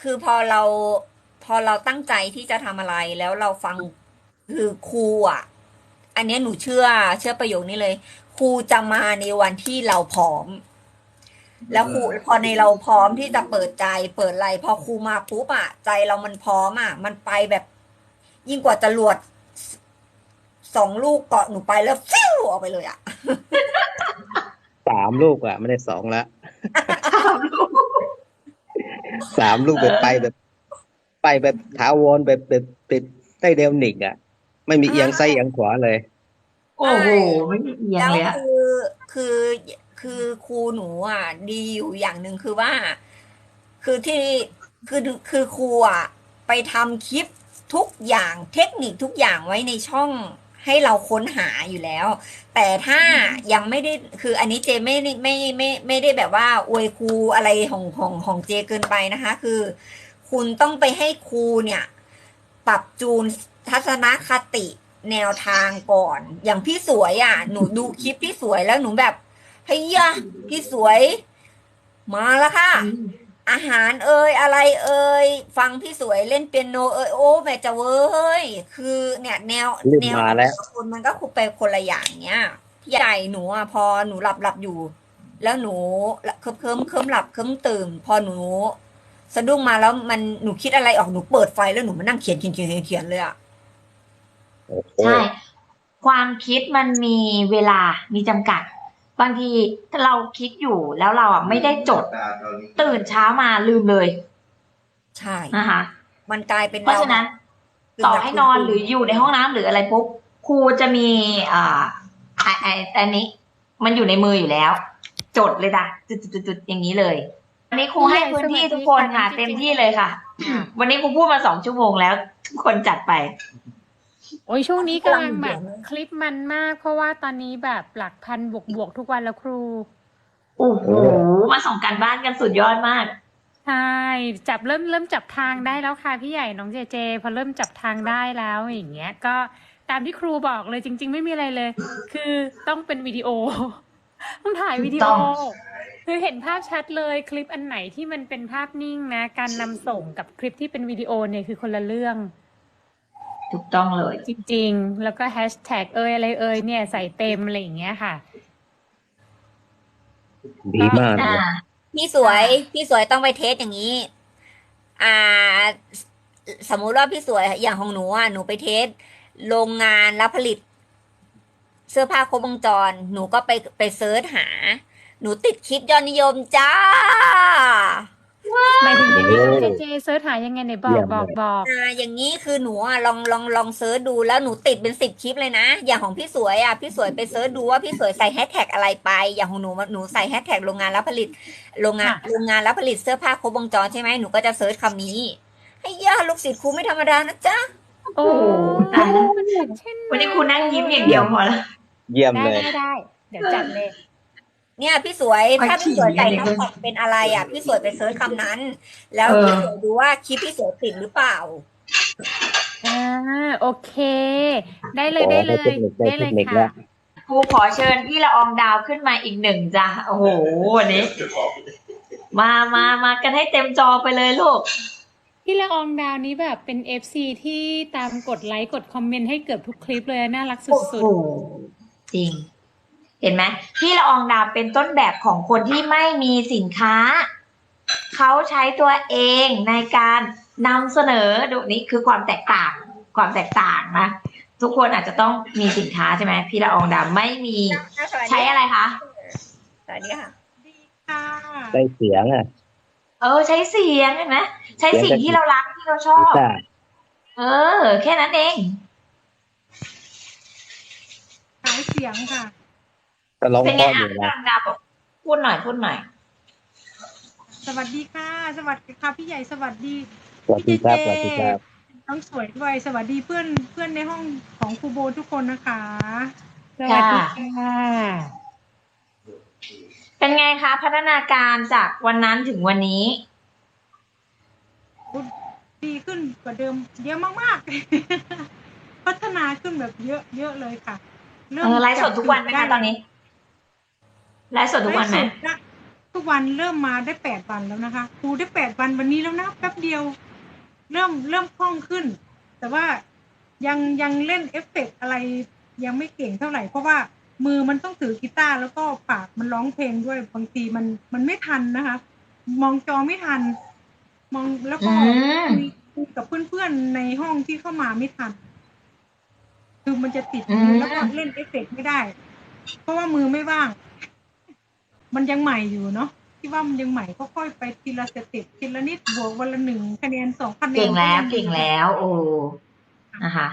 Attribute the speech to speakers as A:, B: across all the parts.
A: คือพอเราพอเราตั้งใจที่จะทำอะไรแล้วเราฟังคือครูอะ อันเนี้ยหนูเชื่อ เชื่อประโยคนี้เลยครูจะมาในวันที่เราพร้อม แล้วครูพอในเราพร้อมที่จะเปิดใจ เปิดอะไรพอครูมาปุ๊บอะ ใจเรามันพร้อมอะ มันไปแบบ ยิ่งกว่าจรวดสองลูกเกาะหนูไปแล้วฟิวออกไปเลยอะ
B: สามลูกอะไม่ได้สองละสามลูก แบบไปแบบ ไปแบบถาวรแบบแบบแบบไต้เดลนิกอะไม่มีเอียงซ้ายเอียงขวาเลย
C: โอ้โหไม่มีเอียง
A: แล้ว
C: เลยอะ
A: คือคือคือครูหนูอะ ดีอยู่อย่างหนึ่งคือว่า คือที่คือคือครูอะไปทำคลิปทุกอย่างเทคนิคทุกอย่างไว้ในช่อง ให้เราค้นหาอยู่แล้ว แต่ถ้ายังไม่ได้คืออันนี้เจไม่ได้ไม่ไม่ไม่ได้แบบว่าอวยครูอะไรของของของเจเกินไปนะคะ คือ คุณต้องไปให้ครูเนี่ย ปรับจูนทัศนคติแนวทางก่อน อย่างพี่สวยอะ หนูดูคลิปพี่สวยแล้วหนูแบบเฮ้ยพี่สวย มาแล้วค่ะ อาหารเอ่ยอะไรเอ่ยฟังพี่สวยเล่นเปียโนเอ่ยโอ้แม่จะเว้ยคือเนี่ย แนว
B: รีบ
A: แนว
B: มาแล้ว
A: ของคนมันก็คุไปคนละอย่างเนี้ยพี่ใหญ่หนูอะพอหนูหลับหลับอยู่ แล้วหนูเคิมเคิมเคิมหลับเคิมตื่น พอหนู สะดุ้งมาแล้วมันหนูคิดอะไรออกหนูเปิดไฟแล้วหนูมานั่งเขียนเขียนเขียนเขียนเขียนเลยอะ
B: โอ้โห
C: ใช่ความคิดมันมีเวลามีจำกัด บางทีถ้าเราคิดอยู่แล้วเราอะไม่ได้จด ตื่นเช้ามาลืมเลย
A: ใช่
C: นะคะ
A: มันกลายเป็น
C: เพราะฉะนั้น ต่อให้นอนหรืออยู่ในห้องน้ำหรืออะไรปุ๊บครูจะมีอ่าไอไออันนี้ มันอยู่ในมืออยู่แล้ว จดเลยจ้ะจุดๆๆๆอย่างนี้เลยวันนี้ครูให้พื้นที่ทุกคนค่ะ เต็มที่เลยค่ะ วันนี้ครูพูดมาสองชั่วโมงแล้ว ทุกคนจัดไป
D: โอ้ยช่วงนี้กำลังแบบคลิปมันมาก เพราะว่าตอนนี้แบบหลักพันบวกบวกๆทุกวันแล้วครู
C: โอ้โหมาส่งการบ้านกันสุดยอดมาก
D: ใช่จับเริ่มเริ่มจับทางได้แล้วค่ะพี่ใหญ่น้องเจเจ พอเริ่มจับทางได้แล้วอย่างเงี้ย ก็ตามที่ครูบอกเลยจริง ๆ ไม่มีอะไรเลย คือต้องเป็นวิดีโอ ต้องถ่ายวิดีโอ
C: ต้อง
D: คือเห็นภาพชัดเลยคลิปอันไหนที่มันเป็นภาพนิ่งนะ การนำส่งกับคลิปที่เป็นวิดีโอเนี่ยคือคนละเรื่อง
C: ถูกต้องเลย
D: จริง ๆ แล้วก็แฮชแท็กเอยอะไรเอยเนี่ยใส่เต็มอะไรอย่างเงี้ยค่ะ
B: ดีมาก
C: อ่า
B: เลย
A: พี่สวยพี่สวยต้องไปเทสอย่างนี้ อ่า สมมุติว่าพี่สวยอย่างของหนูอะหนูไปเทสโรงงานรับผลิต เสื้อผ้าครบวงจร หนูก็ไปไปเซิร์ชหา หนูติดคลิปยอดนิยมจ้า
D: หมายถึงยังไงน้องเจเจเซิร์ชหายังไงไหนบอกบอกบอก
A: อ่าอย่างนี้คือหนูอะลองลองลองเซิร์ชดูแล้วหนูติดเป็นสิบคลิปเลยนะ อย่างของพี่สวยอะพี่สวยไปเซิร์ชดูว่าพี่สวยใส่แฮชแท็กอะไรไป อย่างของหนูหนูใส่แฮชแท็กโรงงานรับผลิตโรงงานโรงงานรับผลิตเสื้อผ้าครบวงจรใช่ไหมหนูก็จะเซิร์ชคำนี้ให้ย่าลูกศิษย์ครูไม่ธรรมดานะจ๊ะ
D: โอ้
C: ตายแล้ว
D: มันเหมือนเช่น
C: วันนี้ครูนั่งยิ้มอย่างเดียวพอละ
B: เยี่ยม
D: ได้
B: เลย
D: ได้ได้เดี๋ยวจัดเลย
A: เนี่ยพี่สวย
C: ไป
A: ถ้าพี่สวย
C: ขี่
A: ใส่
C: อันนี้
A: แฮชแท็กเป็นอะไรอะ พี่สวยไปเซิร์ชคำนั้น แล้ว
C: เออ
A: พี่สวยดูว่าคลิปพี่สวยติดหรือเปล่า
D: อ่าโอเค ได้เลยได้เลย
B: ได้
D: ได้
B: เท
D: เล
B: คนิ
D: ย
B: คได้เทคนิคแล้
D: ค่ะ
B: ว
C: ครูขอเชิญพี่ละอองดาวขึ้นมาอีกหนึ่งจ้ะโอ้โหวันนี้ มามามากันให้เต็มจอไปเลยลูก
D: พี่ละอองดาวนี้แบบเป็น FC ที่ตามกดไลค์กดคอมเมนต์ให้เกือบทุกคลิปเลยน่ารักสุ
C: โอ้
D: ด
C: โหจริง เห็นไหมพี่ละอองดาวเป็นต้นแบบของคนที่ไม่มีสินค้า เขาใช้ตัวเองในการนำเสนอดูนี่คือความแตกต่างความแตกต่างนะทุกคนอาจจะต้องมีสินค้าใช่ไหมพี่ละอองดาวไม่มี ใช้อะไรคะ
A: สวัสดีค่ะ
B: ได้เสียงอะ
C: เออ ใช้เสียงเห็นไหมใช้สิ่งที่เรารักที่เราชอบ
B: ได้
C: เออ แค่นั้นเอง
E: ขายเสียงค่ะ
B: ก็ร้อง
C: เป็น
B: เพ
C: ไง
B: ราะอ
C: อะ
B: ยู่
C: พี่ละ
B: นะ
C: อองดาวบอกพูดหน่อยพูดหน่อย
E: สวัสดีค่ะ สวัสดีค่ะพี่ใหญ่สวัสดี
B: สวัสดีครับสวัสดีครับ
E: น้องสวยด้วย สวัสดีเพื่อนเพื่อนในห้องของครูโบทุกคนนะคะ
D: ๆสวัสดีค่ะ
C: เป็นไงคะ พัฒนาการจากวันนั้นถึงวันนี้
E: ดีขึ้นกว่าเดิม เยอะมากๆ พัฒนาขึ้นแบบเยอะเยอะเลยค่ะ
C: เออไลฟ์สดทุกวันไหมคะตอนนี้ ไลฟ์สดทุกวันไหม
E: ไลฟ์สดได้ทุกวันเริ่มมาได้แปดวันแล้วนะคะครูได้แปดวันวันนี้แล้วนะแป๊บเดียว เริ่มเริ่มคล่องขึ้น แต่ว่ายังยังเล่นเอฟเฟกต์อะไรยังไม่เก่งเท่าไหร่เพราะว่ามือมันต้องถือกีตาร์แล้วก็ปากมันร้องเพลงด้วยบางทีมันมันไม่ทันนะคะ มองจอไม่ทัน มองแล้วก็
C: อืม
E: คุยคุยกับเพื่อนๆในห้องที่เข้ามาไม่ทัน คือมันจะติด
C: อืม
E: มือแล้วก็เล่นเอฟเฟกต์ไม่ได้ เพราะว่ามือไม่ว่าง มันยังใหม่อยู่เนาะที่ว่ามันยังใหม่ก็ค่อยไปทีละสเต็ปทีละนิดบวกวันละหนึ่งคะแนนสองคะแนน
C: เก่งแล้ว
E: ยัดี
C: เก่งแล้ว โอ้นะคะ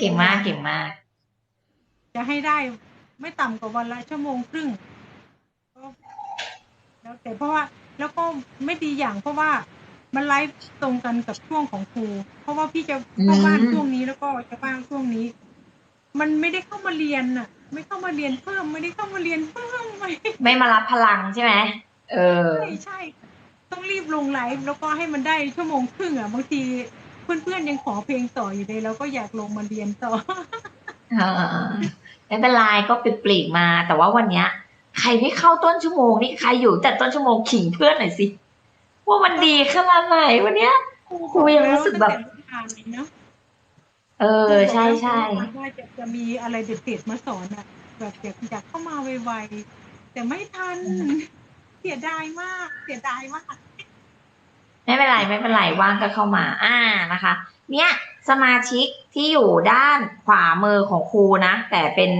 C: เก่งมากเก่งมาก
E: จะให้ได้ไม่ต่ำกว่าวันละชั่วโมงครึ่งก็แล้วแต่เพราะว่าแล้วก็ไม่ดีอย่างเพราะว่ามันไลฟ์ตรงกันกับช่วงของครู เพราะว่าพี่จะเข้าบ้าน
C: อืม
E: ช่วงนี้แล้วก็จะว่างช่วงนี้ มันไม่ได้เข้ามาเรียนน่ะ ไม่เข้ามาเรียนเพิ่มไม่ได้เข้ามาเรียนเพิ่มไม่
C: ไม่มารับพลังใช่ไหมเออ
E: ใช่ใช่ ต้องรีบลงไลฟ์แล้วก็ให้มันได้ชั่วโมงครึ่งอะบางทีเพื่อนๆยังขอเพลงต่ออยู่เลยเราก็อยากลงมาเรียนต่อ
C: เออไม่เป็นไรก็ปปลีกๆมา แต่ว่าวันเนี้ย ใครไม่เข้าต้นชั่วโมงนี่ใครอยู่แต่ต้นชั่วโมงขิงเพื่อนหน่อยสิว่ามันดีขนาดไหนวันเนี้ยครูยังรู้สึกแบบ
E: ตั้งแต่อ่าน เลยเนาะ
C: เออ ใช่ใช่
E: ว่าจะจะมีอะไรเด็ดๆมาสอนอะ แบบอยากอยากเข้ามาไวๆแต่ไม่ทัน เสียดายมาก เสียดายมาก
C: ไม่เป็นไรไม่เป็นไรว่างก็เข้ามา อ่านะคะ เนี่ยสมาชิกที่อยู่ด้านขวามือของครูนะ แต่เป็น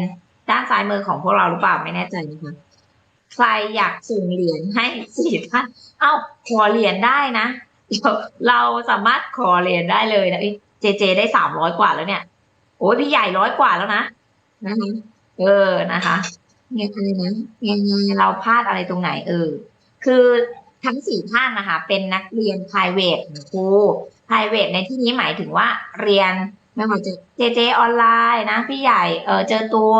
C: ด้านซ้ายมือของพวกเราหรือเปล่าไม่แน่ใจนะคะใครอยากส่งเหรียญให้สี่ท่าน เอ้าขอเหรียญได้นะเดี๋ยวเราสามารถขอเหรียญได้เลยนะ เอ้ยเจเจได้สามร้อยกว่าแล้วเนี่ย โอ้ยพี่ใหญ่ร้อยกว่าแล้วนะนะคะเออนะคะเนี่ยอะไรนะยังไงเราพลาดอะไรตรงไหน เออ คือทั้งสี่ท่านนะคะ เป็นนักเรียน private ของครู private ในที่นี้หมายถึงว่าเรียนไม่ว่าจะเจเจออนไลน์นะ พี่ใหญ่เออเจอตัว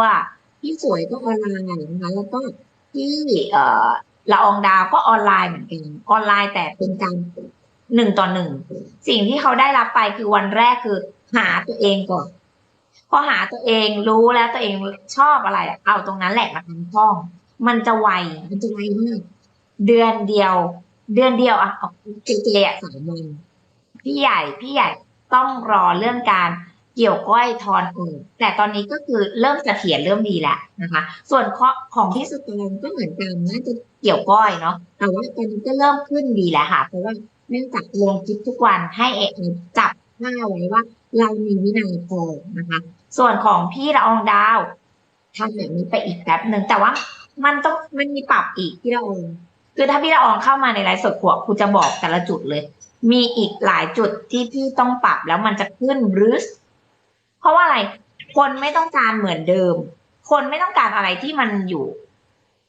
C: พี่สวยก็ออนไลน์นะคะแล้วก็พี่เอ่อละอองดาวก็ออนไลน์เหมือนกันออนไลน์แต่เป็นการ หนึ่งต่อหนึ่งสิ่งที่เขาได้รับไปคือวันแรกคือ หาตัวเองก่อนพอหาตัวเองรู้แล้วตัวเองชอบอะไร เอาตรงนั้นแหละมาทำห้อง มันจะไวมันจะไวมากเดือนเดียว เดือนเดียวอะเอาเจเจอะสามวันพี่ใหญ่พี่ใหญ่ต้องรอเรื่องการเกี่ยวก้อยทอนอื่นแต่ตอนนี้ก็คือเริ่มเสถียรเริ่มดีแล้วนะคะ ส่วนข้อของพี่สตองก็เหมือนกันน่าจะเกี่ยวก้อยเนาะแต่ว่าตอนนี้ก็เริ่มขึ้นดีแล้วค่ะ เพราะว่า เนื่องจากลงคลิปทุกวันให้เอกจับหน้าไว้ว่าเรามีวินัยพอนะคะ ส่วนของพี่ละอองดาวทำแบบนี้ไปอีกแป๊บหนึ่งแต่ว่ามันต้องมันมีปรับอีกพี่ละองคือถ้าพี่ละอองเข้ามาในไลฟ์สดขวบครูจะบอกแต่ละจุดเลย มีอีกหลายจุดที่พี่ต้องปรับแล้วมันจะขึ้นรึสเพราะว่าอะไรคนไม่ต้องการเหมือนเดิม คนไม่ต้องการอะไรที่มันอยู่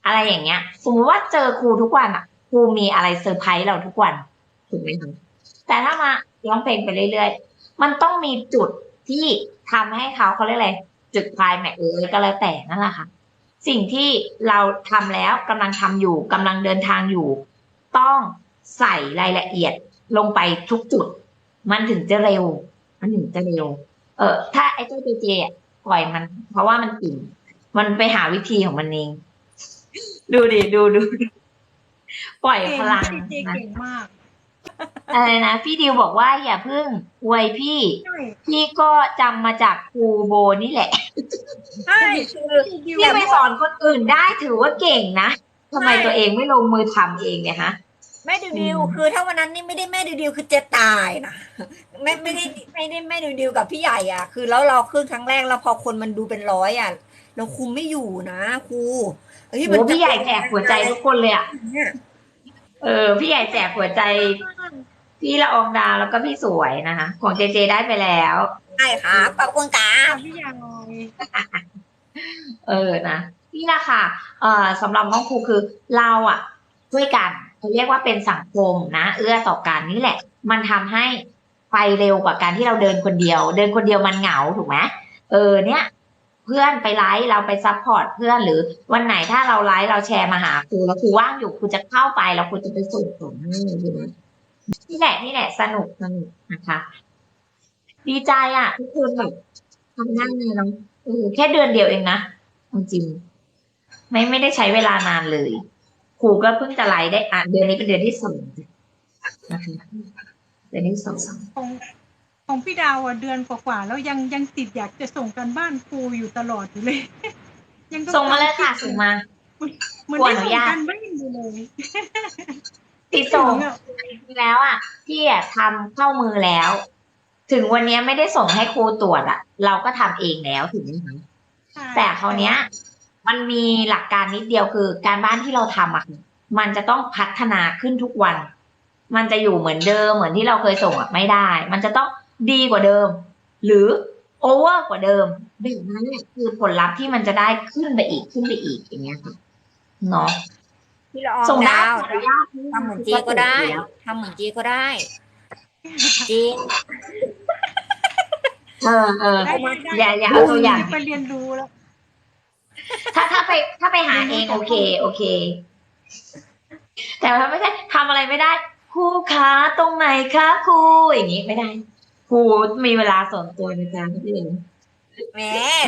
C: อะไรอย่างเงี้ย สมมติว่าเจอครูทุกวันอะครูมีอะไรเซอร์ไพรส์เราทุกวัน ถูกไหมคะแต่ถ้ามาร้องเพลงไปเรื่อยๆ มันต้องมีจุดที่ทำให้เขาเขาเรียกอะไรจุดคลายแม็กซ์เอยก็แล้วแต่นั่นแหละค่ะ สิ่งที่เราทำแล้วกำลังทำอยู่กำลังเดินทางอยู่ ต้องใส่รายละเอียดลงไปทุกจุด มันถึงจะเร็ว มันถึงจะเร็ว เออถ้าไอ้เจ้าเจเจอะปล่อยมัน เพราะว่ามันอิ่มมันไปหาวิธีของมันเองดูดิดูดูดูปล่อย
E: เก่ง
C: พลัง
E: พี่เจ
C: นะ
E: เก่งมาก
C: อะไรนะพี่ดิวบอกว่าอย่าเพิ่งอวยพี่
E: ใช่
C: พี่ก็จำมาจากครูโบนี่แหละ
A: ใช่คือ
E: พี่ดิว
C: พี่ไปสอนคนอื่นได้ถือว่าเก่งนะทำไม
A: ใช่
C: ตัวเองไม่ลงมือทำเองเนี่ยฮะ
A: แม่ดิวดิว
C: อืม
A: คือถ้าวันนั้นนี่ไม่ได้แม่ดิวดิวคือเจตายนะไม่ไม่ได้ไม่ได้แม่ดิวดิวกับพี่ใหญ่อะ คือแล้วเราขึ้นครั้งแรกแล้วพอคนมันดูเป็นร้อยอะเราคุมไม่อยู่นะครูเฮ้ย
C: โอ้พี่ใหญ่แจกหัวใจทุกคนเลยอะ
A: เนี่ย
C: เออ พี่ใหญ่แจกหัวใจ พี่ละอองดาวแล้วก็พี่สวยนะคะ ของเจเจได้ไปแล้ว
A: ใช่ครับขอบคุณครับ
E: พี่ยาย
C: เออนะนี่แหละค่ะ เอ่อสำหรับห้องครูคือเราอะช่วยกันเขาเรียกว่าเป็นสังคมนะ เอื้อต่อกันนี่แหละ มันทำให้ไปเร็วกว่าการที่เราเดินคนเดียว เดินคนเดียวมันเหงาถูกไหมเออ เนี่ย เพื่อนไปไลฟ์เราไปซัพพอร์ตเพื่อนหรือวันไหนถ้าเราไลฟ์เราแชร์มาหาครูแล้วครูว่างอยู่ครูจะเข้าไปแล้วครูจะไปส่งของให้ใช่ไหมนี่แหละนี่แหละสนุกสนุกนะคะ ดีใจอะทุกคนแบบทำได้ไงเราเออแค่เดือนเดียวเองนะจริงไม่ไม่ได้ใช้เวลานานเลยครูก็เพิ่งจะไลฟ์ได้อะเดือนนี้เป็นเดือนที่สองนะคะเดือนที่สอง
E: ของของพี่ดาวอะเดือนกว่าๆแล้วยังยังติดอยากจะส่งกันบ้านครูอยู่ตลอดอยู่เลย ยังต้อง
C: ส่งมาเลยค่ะส่งมา
E: เหมือน
C: ครู
E: ได้
C: อนุ
E: ส่ง
C: ญาต
E: กันบ้านอยู่เลย
C: ติดส่ง
E: ถึอะ
C: จริงๆแล้วอะพี่อะทำเข้ามือแล้ว ถึงวันนี้ไม่ได้ส่งให้ครูตรวจอะ เราก็ทำเองแล้วถึงไหมคะ
E: ใช่
C: แต่คราวเนี้ย มันมีหลักการนิดเดียวคือ การบ้านที่เราทำอะมันจะต้องพัฒนาขึ้นทุกวัน มันจะอยู่เหมือนเดิมเหมือนที่เราเคยส่งอะไม่ได้ มันจะต้อง ดีกว่าเดิม หรือโอเวอร์กว่าเดิมแบบนั้นเนี่ยคือผลลัพธ์ที่มันจะได้ขึ้นไปอีกขึ้นไปอีกอย่างเงี้ยค่ะเนาะ
A: พี่ละออง
C: ส่งได้
A: ดาว
C: ขออนุญาต
A: ทำเหมือนเจก็ได้ทำเหมือนเจก็ได้จริง
C: เออเออ
E: ได้ได้ได้
C: อย่าอย่าเอาตัวอย่าง
E: ไปเรียนรู้แล้ว
C: ถ้าถ้าไปถ้าไปหาเองโอเค โอเค แต่ถ้าไม่ใช่ทำอะไรไม่ได้ครูคะตรงไหนคะครูอย่างนี้ไม่ได้ ครูมีเวลาส่วนตัวในการเรียน
A: แหม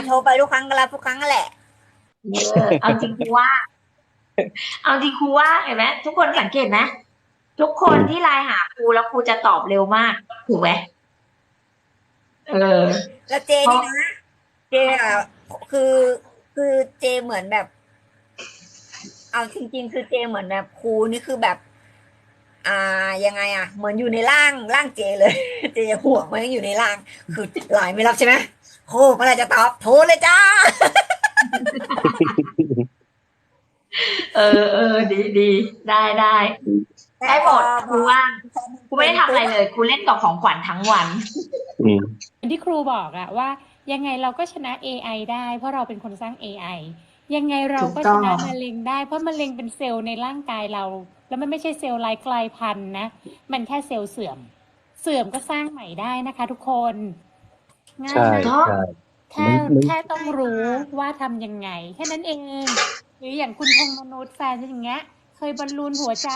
A: โทรไปทุกครั้งก็รับทุกครั้งนั่นแหละ
C: เออเอาจริงครูว่า เอาจริงครูว่าเห็นไหมทุกคนสังเกตไหมทุกคนที่ไลน์หาครูแล้วครูจะตอบเร็วมากถูกไหมเออ
A: แล้วเจนี่นะเจอะคือคือเจเหมือนแบบ เอาจริง ๆ คือเจเหมือนแบบครูนี่คือแบบ อ่ายังไงอะ เหมือนอยู่ในร่างร่างเจเลย เจห่วงมันยังอยู่ในร่าง คือไลน์ไม่รับใช่ไหมโอ้เมื่อไหรจะตอบโทรเลยจ้า
C: เออเออดีดีได้ได้ได้หมดครูว่างครูไม่ได้ทำอะไรเลยครูเล่นกับของขวัญทั้งวัน
B: อืม
D: อย่างที่ครูบอกอะว่า ยังไงเราก็ชนะ AI ได้ เพราะเราเป็นคนสร้าง AI ยังไงเราก็
C: ถูกต้
D: ช
C: อง
D: นะมะเร็งได้ เพราะมะเร็งเป็นเซลล์ในร่างกายเรา แล้วมันไม่ใช่เซลล์ไร้กลายพันธุ์นะ มันแค่เซลล์เสื่อม เสื่อมก็สร้างใหม่ได้นะคะ ทุกคนง่าย
B: ใช่
D: มาก
B: ใช่
D: แค่
B: มัน
D: แค่ต้องรู้ว่าทำยังไง แค่นั้นเอง หรืออย่างคุณพงษ์มนุษย์แฟนฉันอย่างเงี้ย เคยบอลลูนหัวใจ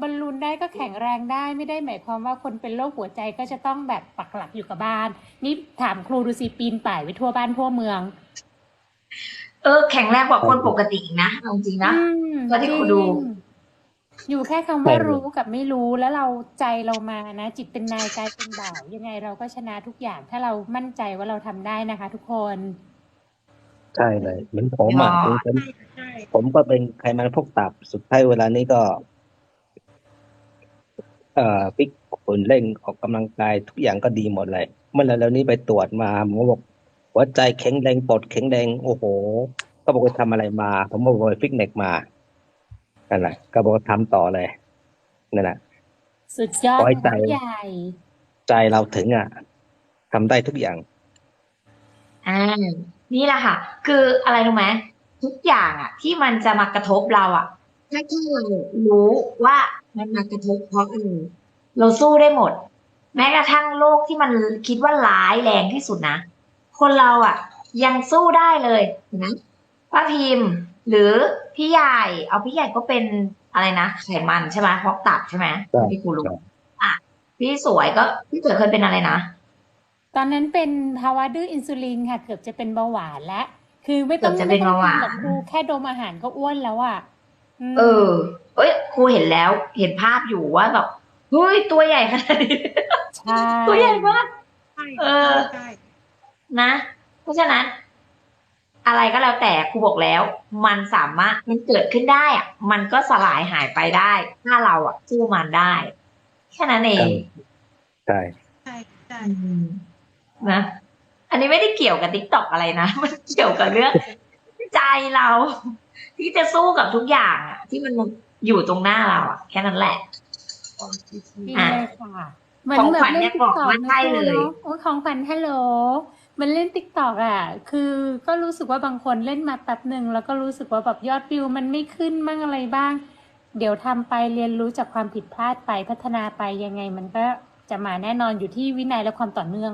D: บอลลูนได้ก็แข็งแรงได้ไม่ได้หมายความว่าคนเป็นโรคหัวใจก็จะต้องแบบปักหลักอยู่กับบ้าน นี่ถามครูดูสิปีนป่ายไปทั่วบ้านทั่วเมือง
C: เออ แข็งแรงกว่าคนปกติอีกนะเอาจริงๆนะ
D: อืม
C: ก็ที่ครูดู
D: จริง อยู่แค่คำว่ารู้กับไม่รู้แล้วเราใจเรามานะ จิตเป็นนายกายเป็นบ่าวยังไงเราก็ชนะทุกอย่างถ้าเรามั่นใจว่าเราทำได้นะคะ ทุกคน
B: ใช่เลยเหมือนผมอะ
C: อ๋อ
B: ผม
E: ใช่
B: ผมก็เป็นไขมันพวกตับสุดท้ายเวลานี้ก็ เอ่อฟิกฝุ่นเร่งออกกำลังกายทุกอย่างก็ดีหมดเลยเมื่อแล้วนี้ไปตรวจมาหมอบอกหัวใจแข็งแรงปอดแข็งแรงโอ้โห ก็บอกว่าทำอะไรมา ผมบอกว่าฟิกเน็กมา นั่นแหละก็บอกว่าทำต่อเลยนั่นแหละ
D: สุดยอด
B: ไว้ใจ
D: ผู้ใหญ่
B: ใจเราถึงอะทำได้ทุกอย่าง
C: อ่านี่แหละค่ะ คืออะไรรู้ไหมทุกอย่างอะ ที่มันจะมากระทบเราอะถ้าแค่เรารู้ว่ามันมากระทบเพราะอะไรเราสู้ได้หมด แม้กระทั่งโรคที่มันคิดว่าร้ายแรงที่สุดนะคนเราอะ ยังสู้ได้เลยนะป้าพิมพ์ หรือ พี่ใหญ่เอาพี่ใหญ่ก็เป็นอะไรนะไขมันใช่ไหมเพราะตับใช่ไหม
B: ใช่
C: ที่กูรู้
B: ใช่
C: อะพี่สวยก็พี่สวยเคยเป็นอะไรนะ
D: ตอนนั้นเป็นภาวะดื้ออินซูลินค่ะ เกือบจะเป็นเบาหวานแล้ว คือไม่ต้อง
C: เกือบจะเป็นเบาหวาน
D: ไม่ต้องกินหรอกครูแค่ดมอาหารก็อ้วนแล้วอะม
C: เออ เอ้ยครูเห็นแล้วเห็นภาพอยู่ว่าแบบเฮ้ยตัวใหญ่ขนาดนี้
D: ใช่
C: ตัวใหญ่มาก
E: ใช่
C: เออ
E: ใช่
C: นะ เพราะฉะนั้น อะไรก็แล้วแต่ครูบอกแล้ว มันสามารถมันเกิดขึ้นได้อะมันก็สลายหายไปได้ ถ้าเราอะสู้มันได้แค่นั้นเอง
B: ใช่
E: ใช่ใช่
C: อืมนะอันนี้ไม่ได้เกี่ยวกับทิกตอกอะไรนะมันเกี่ยวกับเรื่องใจเรา ที่จะสู้กับทุกอย่างอะที่มันอยู่ตรงหน้าเราอะแค่นั้นแหละ
D: ดี
C: อะ
D: เลยค่ะเหมือน
C: ของ
D: แบบ
C: ขวัญ
D: เล่
C: เนี่
D: น
C: ย
D: ติ๊
C: บอก
D: กต็อก
C: ว่าใช่เลย
D: โอ้ยของขวัญฮัลโหล มันเล่นติ๊กต็อกอะ คือก็รู้สึกว่าบางคนเล่นมาแป๊บหนึ่งแล้วก็รู้สึกว่าแบบยอดวิวมันไม่ขึ้นบ้างอะไรบ้าง เดี๋ยวทำไปเรียนรู้จากความผิดพลาดไปพัฒนาไปยังไง มันก็จะมาแน่นอนอยู่ที่วินัยและความต่อเนื่อง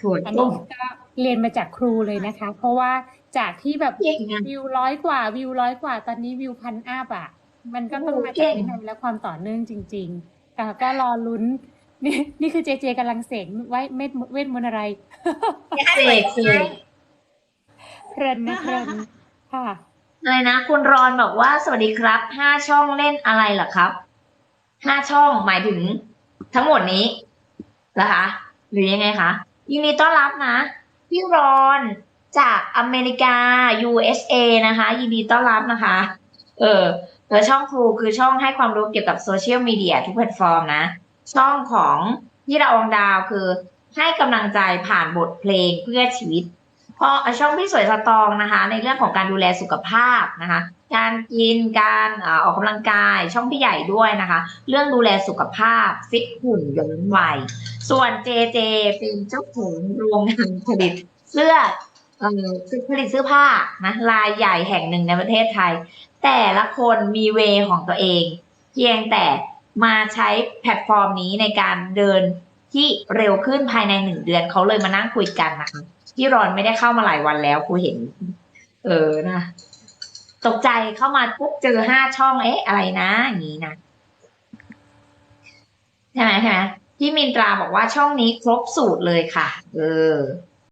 C: ถั่ว
D: อัน
C: ต้
D: นี้
C: ม
D: ก็เรียนมาจากครูเลยนะคะ เพราะว่าจากที่แบบ
C: เก่งอะ
D: วิวร้อยกว่าวิวร้อยกว่า ตอนนี้วิวพันอัพอะ มันก็ต้อง
C: โอ้
D: มา
C: เก่
D: จาก
C: ง
D: วินัยและความต่อเนื่องจริง ๆ แต่ก็รอลุ้น นี่นี่คือเจเจกำลังเสกไว้เม็ดเวทมนต์อะไร
C: เสกเสก
D: เพลินนะเพลินค่ะ
C: อะไรนะ คุณรอนบอกว่าสวัสดีครับห้าช่องเล่นอะไรเหรอครับห้าช่องหมายถึงทั้งหมดนี้เหรอคะหรือยังไงคะยินดีต้อนรับนะ พี่รอนจากอเมริกา USA นะคะ ยินดีต้อนรับนะคะ เออแล้วช่องครูคือช่องให้ความรู้เกี่ยวกับโซเชียลมีเดียทุกแพลตฟอร์มนะ ช่องของพี่ละอองดาวคือให้กำลังใจผ่านบทเพลงเพื่อชีวิตพราะช่องพี่สวยสตองนะคะ ในเรื่องของการดูแลสุขภาพนะคะ การกินการออออกกำลังกายช่องพี่ใหญ่ด้วยนะคะ เรื่องดูแลสุขภาพฟิตหุ่นย้อนวัยส่วนเจเจเป็นเจ้าของโรงงานผลิตเสื้อเอ่อผลิตเสื้อผ้านะรายใหญ่แห่งหนึ่งในประเทศไทย แต่ละคนมีเวของตัวเอง เพียงแต่ มาใช้แพลตฟอร์มนี้ในการเดินที่เร็วขึ้นภายในหนึ่งเดือนเขาเลยมานั่งคุยกันนะคะพี่รอนไม่ได้เข้ามาหลายวันแล้วครูเห็น เออนะตกใจเข้ามาปุ๊บเจอห้าช่องเอ๊ะอะไรนะอย่างนี้นะใช่ไหมใช่ไหมพี่มินตราบอกว่าช่องนี้ครบสูตรเลยค่ะ เออ